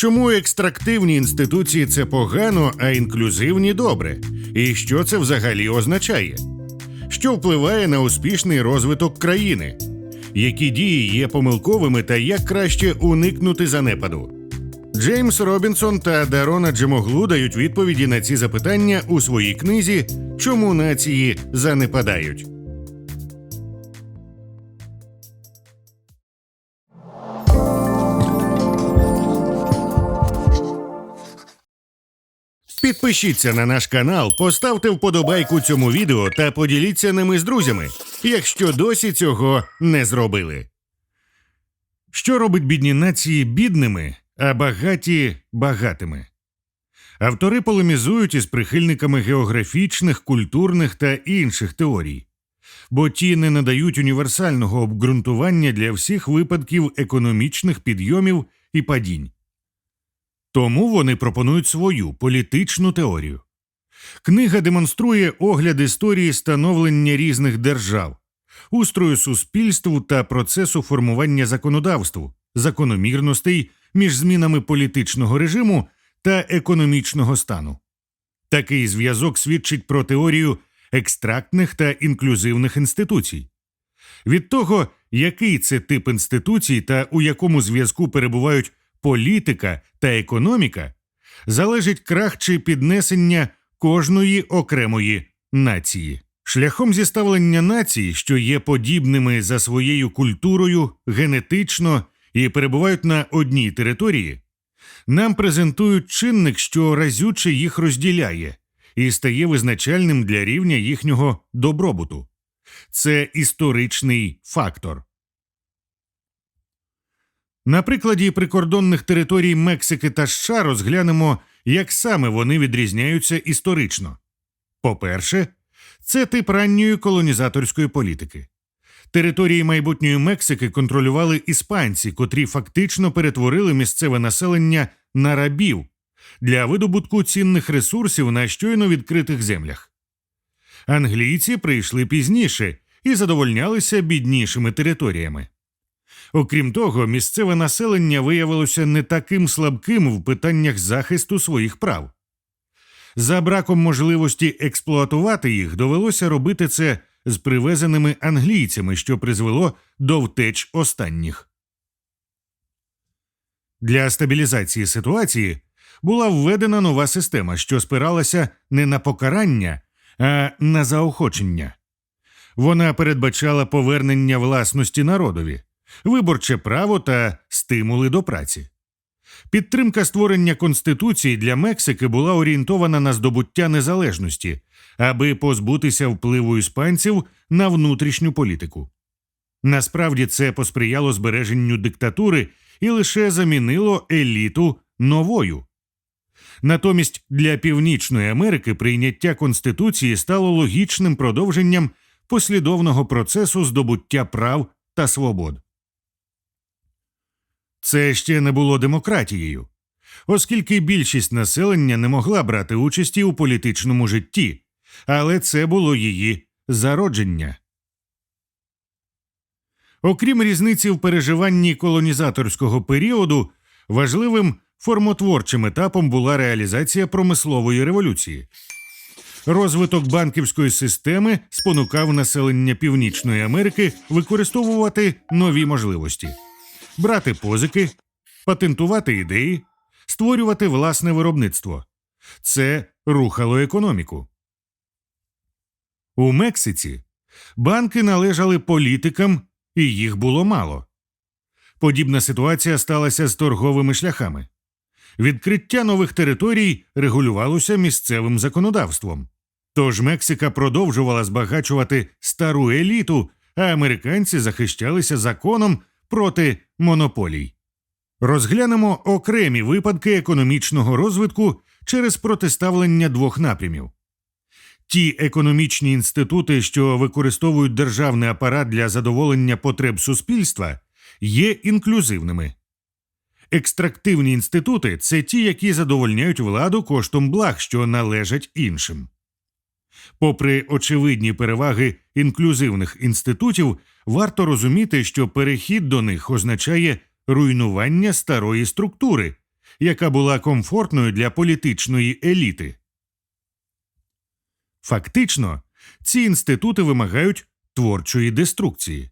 Чому екстрактивні інституції це погано, а інклюзивні добре? І що це взагалі означає? Що впливає на успішний розвиток країни? Які дії є помилковими та як краще уникнути занепаду? Джеймс Робінсон та Дарона Джемоглу дають відповіді на ці запитання у своїй книзі Чому нації занепадають. Підпишіться на наш канал, поставте вподобайку цьому відео та поділіться ними з друзями, якщо досі цього не зробили. Що робить бідні нації бідними, а багаті багатими? Автори полемізують із прихильниками географічних, культурних та інших теорій, бо ті не надають універсального обґрунтування для всіх випадків економічних підйомів і падінь. Тому вони пропонують свою політичну теорію. Книга демонструє огляд історії становлення різних держав, устрою суспільству та процесу формування законодавству, закономірностей між змінами політичного режиму та економічного стану. Такий зв'язок свідчить про теорію екстрактних та інклюзивних інституцій. Від того, який це тип інституцій та у якому зв'язку перебувають політика та економіка, залежить крах чи піднесення кожної окремої нації. Шляхом зіставлення націй, що є подібними за своєю культурою, генетично і перебувають на одній території, нам презентують чинник, що разюче їх розділяє, і стає визначальним для рівня їхнього добробуту. Це історичний фактор. На прикладі прикордонних територій Мексики та США розглянемо, як саме вони відрізняються історично. По-перше, це тип ранньої колонізаторської політики. Території майбутньої Мексики контролювали іспанці, котрі фактично перетворили місцеве населення на рабів для видобутку цінних ресурсів на щойно відкритих землях. Англійці прийшли пізніше і задовольнялися біднішими територіями. Окрім того, місцеве населення виявилося не таким слабким в питаннях захисту своїх прав. За браком можливості експлуатувати їх довелося робити це з привезеними англійцями, що призвело до втеч останніх. Для стабілізації ситуації була введена нова система, що спиралася не на покарання, а на заохочення. Вона передбачала повернення власності народові, виборче право та стимули до праці. Підтримка створення Конституції для Мексики була орієнтована на здобуття незалежності, аби позбутися впливу іспанців на внутрішню політику. Насправді це посприяло збереженню диктатури і лише замінило еліту новою. Натомість для Північної Америки прийняття Конституції стало логічним продовженням послідовного процесу здобуття прав та свобод. Це ще не було демократією, оскільки більшість населення не могла брати участі у політичному житті, але це було її зародження. Окрім різниці в переживанні колонізаторського періоду, важливим формотворчим етапом була реалізація промислової революції. Розвиток банківської системи спонукав населення Північної Америки використовувати нові можливості брати позики, патентувати ідеї, створювати власне виробництво. Це рухало економіку. У Мексиці банки належали політикам, і їх було мало. Подібна ситуація сталася з торговими шляхами. Відкриття нових територій регулювалося місцевим законодавством. Тож Мексика продовжувала збагачувати стару еліту, а американці захищалися законом проти монополій. Розглянемо окремі випадки економічного розвитку через протиставлення двох напрямів. Ті економічні інститути, що використовують державний апарат для задоволення потреб суспільства, є інклюзивними. Екстрактивні інститути це ті, які задовольняють владу коштом благ, що належать іншим. Попри очевидні переваги інклюзивних інститутів, варто розуміти, що перехід до них означає руйнування старої структури, яка була комфортною для політичної еліти. Фактично, ці інститути вимагають творчої деструкції,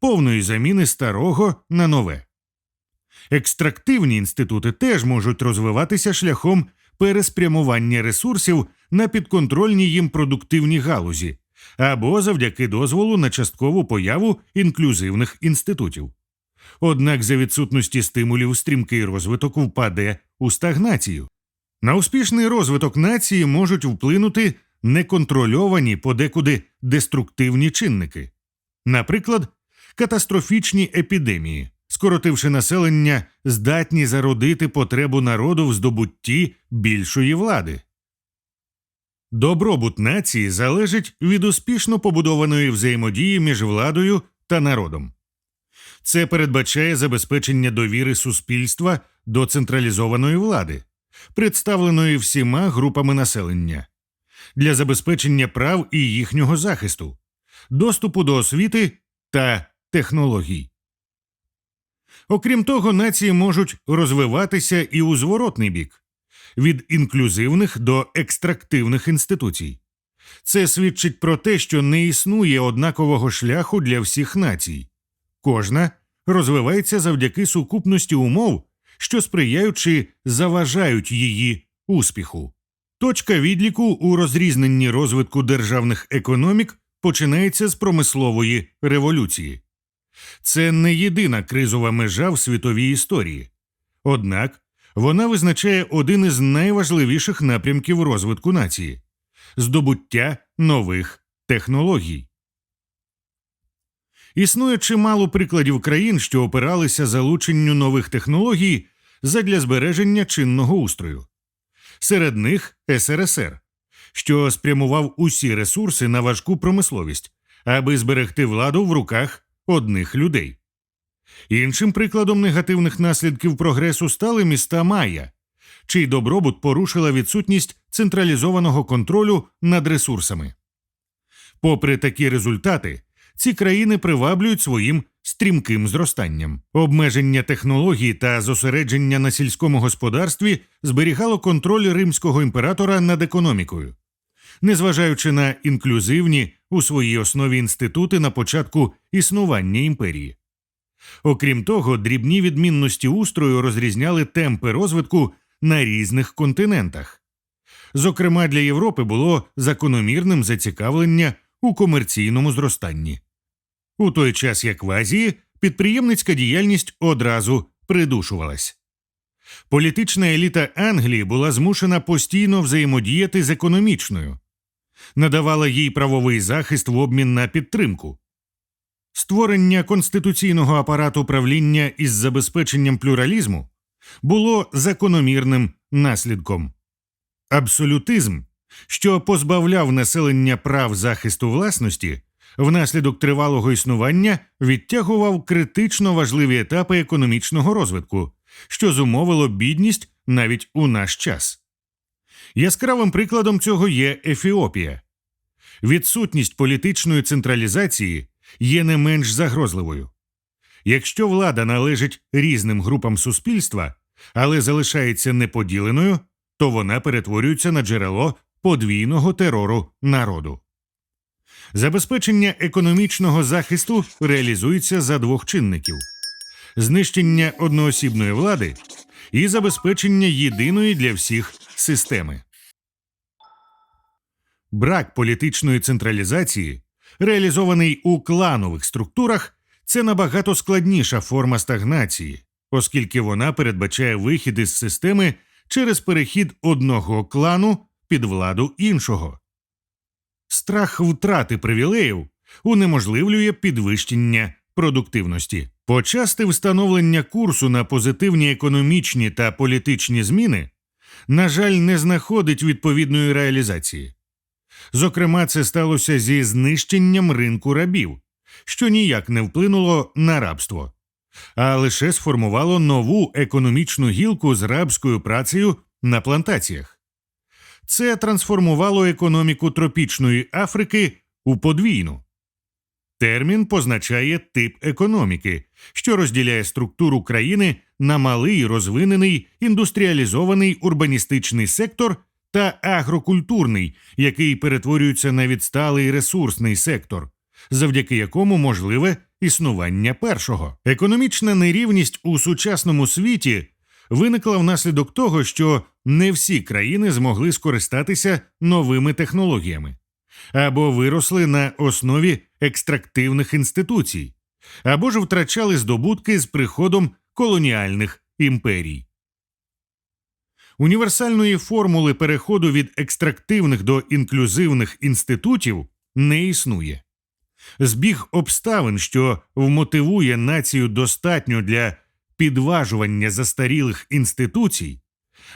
повної заміни старого на нове. Екстрактивні інститути теж можуть розвиватися шляхом переспрямування ресурсів на підконтрольні їм продуктивні галузі або завдяки дозволу на часткову появу інклюзивних інститутів. Однак за відсутності стимулів стрімкий розвиток впаде у стагнацію. На успішний розвиток нації можуть вплинути неконтрольовані подекуди деструктивні чинники, наприклад, катастрофічні епідемії, скоротивши населення, здатні зародити потребу народу в здобутті більшої влади. Добробут нації залежить від успішно побудованої взаємодії між владою та народом. Це передбачає забезпечення довіри суспільства до централізованої влади, представленої всіма групами населення, для забезпечення прав і їхнього захисту, доступу до освіти та технологій. Окрім того, нації можуть розвиватися і у зворотний бік від інклюзивних до екстрактивних інституцій. Це свідчить про те, що не існує однакового шляху для всіх націй. Кожна розвивається завдяки сукупності умов, що сприяють чи заважають її успіху. Точка відліку у розрізненні розвитку державних економік починається з промислової революції. Це не єдина кризова межа в світовій історії. Однак вона визначає один із найважливіших напрямків розвитку нації здобуття нових технологій. Існує чимало прикладів країн, що опиралися залученню нових технологій задля збереження чинного устрою. Серед них СРСР, що спрямував усі ресурси на важку промисловість, аби зберегти владу в руках одних людей. Іншим прикладом негативних наслідків прогресу стали міста Майя, чий добробут порушила відсутність централізованого контролю над ресурсами. Попри такі результати, ці країни приваблюють своїм стрімким зростанням. Обмеження технологій та зосередження на сільському господарстві зберігало контроль римського імператора над економікою, незважаючи на інклюзивні у своїй основі інститути на початку існування імперії. Окрім того, дрібні відмінності устрою розрізняли темпи розвитку на різних континентах. Зокрема, для Європи було закономірним зацікавлення у комерційному зростанні. У той час, як в Азії, підприємницька діяльність одразу придушувалась. Політична еліта Англії була змушена постійно взаємодіяти з економічною, надавала їй правовий захист в обмін на підтримку. Створення конституційного апарату правління із забезпеченням плюралізму було закономірним наслідком. Абсолютизм, що позбавляв населення прав захисту власності, внаслідок тривалого існування відтягував критично важливі етапи економічного розвитку, що зумовило бідність навіть у наш час. Яскравим прикладом цього є Ефіопія. Відсутність політичної централізації є не менш загрозливою. Якщо влада належить різним групам суспільства, але залишається неподіленою, то вона перетворюється на джерело подвійного терору народу. Забезпечення економічного захисту реалізується за двох чинників: знищення одноосібної влади і забезпечення єдиної для всіх системи. Брак політичної централізації, реалізований у кланових структурах, це набагато складніша форма стагнації, оскільки вона передбачає вихід із системи через перехід одного клану під владу іншого. Страх втрати привілеїв унеможливлює підвищення продуктивності. Почасти встановлення курсу на позитивні економічні та політичні зміни, на жаль, не знаходить відповідної реалізації. Зокрема, це сталося зі знищенням ринку рабів, що ніяк не вплинуло на рабство, а лише сформувало нову економічну гілку з рабською працею на плантаціях. Це трансформувало економіку тропічної Африки у подвійну. Термін позначає тип економіки, що розділяє структуру країни на малий розвинений індустріалізований урбаністичний сектор та агрокультурний, який перетворюється на відсталий ресурсний сектор, завдяки якому можливе існування першого. Економічна нерівність у сучасному світі виникла внаслідок того, що не всі країни змогли скористатися новими технологіями або виросли на основі екстрактивних інституцій, або ж втрачали здобутки з приходом колоніальних імперій. Універсальної формули переходу від екстрактивних до інклюзивних інститутів не існує. Збіг обставин, що вмотивує націю достатньо для підважування застарілих інституцій,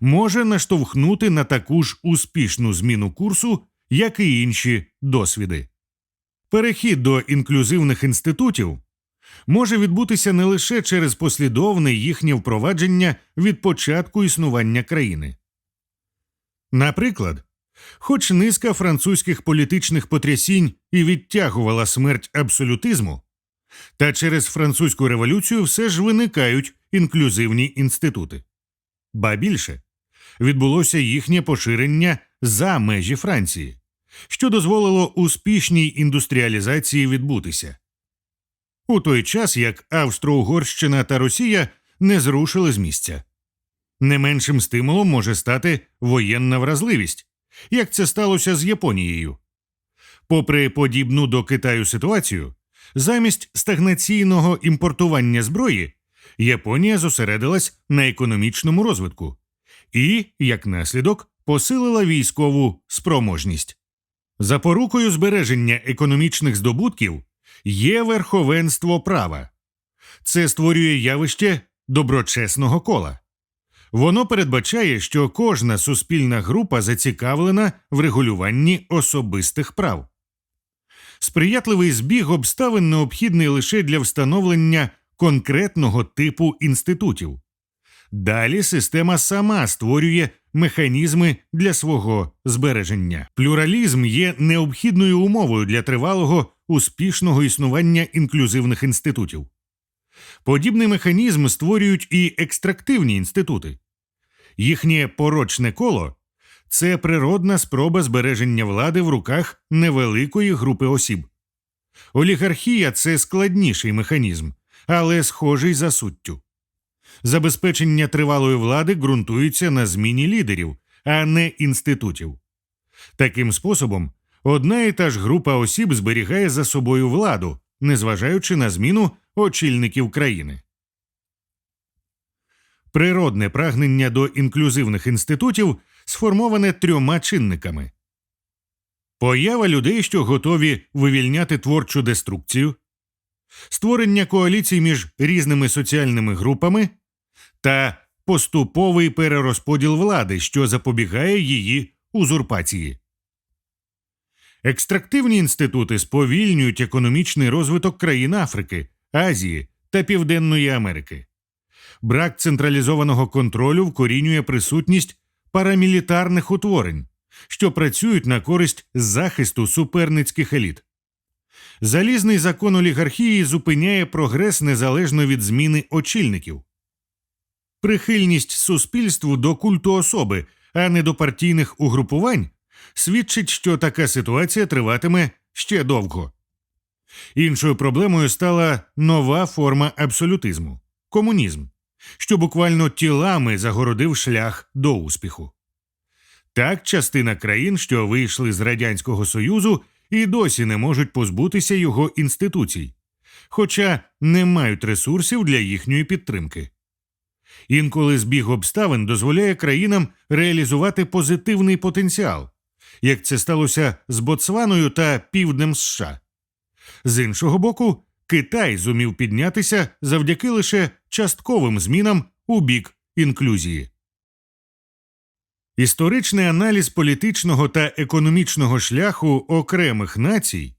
може наштовхнути на таку ж успішну зміну курсу, як і інші досвіди. Перехід до інклюзивних інститутів може відбутися не лише через послідовне їхнє впровадження від початку існування країни. Наприклад, хоч низка французьких політичних потрясінь і відтягувала смерть абсолютизму, та через французьку революцію все ж виникають інклюзивні інститути. Ба більше відбулося їхнє поширення за межі Франції, що дозволило успішній індустріалізації відбутися. У той час як Австро-Угорщина та Росія не зрушили з місця. Не меншим стимулом може стати воєнна вразливість, як це сталося з Японією. Попри подібну до Китаю ситуацію, замість стагнаційного імпортування зброї Японія зосередилась на економічному розвитку і, як наслідок, посилила військову спроможність. Запорукою збереження економічних здобутків є верховенство права. Це створює явище доброчесного кола. Воно передбачає, що кожна суспільна група зацікавлена в регулюванні особистих прав. Сприятливий збіг обставин необхідний лише для встановлення конкретного типу інститутів. Далі система сама створює механізми для свого збереження. Плюралізм є необхідною умовою для тривалого успішного існування інклюзивних інститутів. Подібний механізм створюють і екстрактивні інститути. Їхнє порочне коло це природна спроба збереження влади в руках невеликої групи осіб. Олігархія це складніший механізм, але схожий за суттю. Забезпечення тривалої влади ґрунтується на зміні лідерів, а не інститутів. Таким способом, одна і та ж група осіб зберігає за собою владу, незважаючи на зміну очільників країни. Природне прагнення до інклюзивних інститутів сформоване трьома чинниками поява людей, що готові вивільняти творчу деструкцію, створення коаліцій між різними соціальними групами та поступовий перерозподіл влади, що запобігає її узурпації. Екстрактивні інститути сповільнюють економічний розвиток країн Африки, Азії та Південної Америки. Брак централізованого контролю вкорінює присутність парамілітарних утворень, що працюють на користь захисту суперницьких еліт. Залізний закон олігархії зупиняє прогрес незалежно від зміни очільників. Прихильність суспільству до культу особи, а не до партійних угрупувань, свідчить, що така ситуація триватиме ще довго. Іншою проблемою стала нова форма абсолютизму комунізм, що буквально тілами загородив шлях до успіху. Так, частина країн, що вийшли з Радянського Союзу, і досі не можуть позбутися його інституцій, хоча не мають ресурсів для їхньої підтримки. Інколи збіг обставин дозволяє країнам реалізувати позитивний потенціал, як це сталося з Ботсваною та Півднем США. З іншого боку, Китай зумів піднятися завдяки лише частковим змінам у бік інклюзії. Історичний аналіз політичного та економічного шляху окремих націй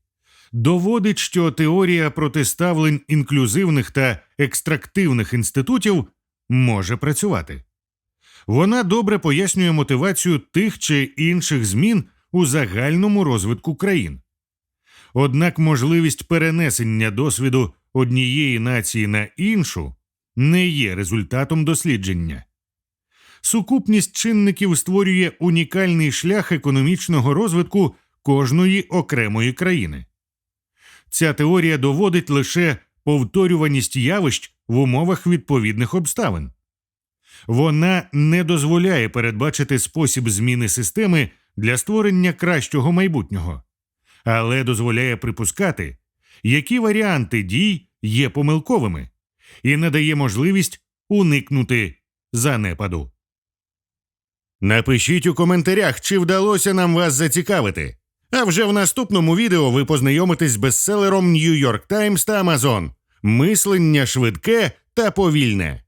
доводить, що теорія протиставлень інклюзивних та екстрактивних інститутів може працювати. Вона добре пояснює мотивацію тих чи інших змін у загальному розвитку країн. Однак можливість перенесення досвіду однієї нації на іншу не є результатом дослідження. Сукупність чинників створює унікальний шлях економічного розвитку кожної окремої країни. Ця теорія доводить лише повторюваність явищ в умовах відповідних обставин. Вона не дозволяє передбачити спосіб зміни системи для створення кращого майбутнього, але дозволяє припускати, які варіанти дій є помилковими, і надає можливість уникнути занепаду. Напишіть у коментарях, чи вдалося нам вас зацікавити. А вже в наступному відео ви познайомитесь з бестселером New York Times та Amazon Мислення швидке та повільне.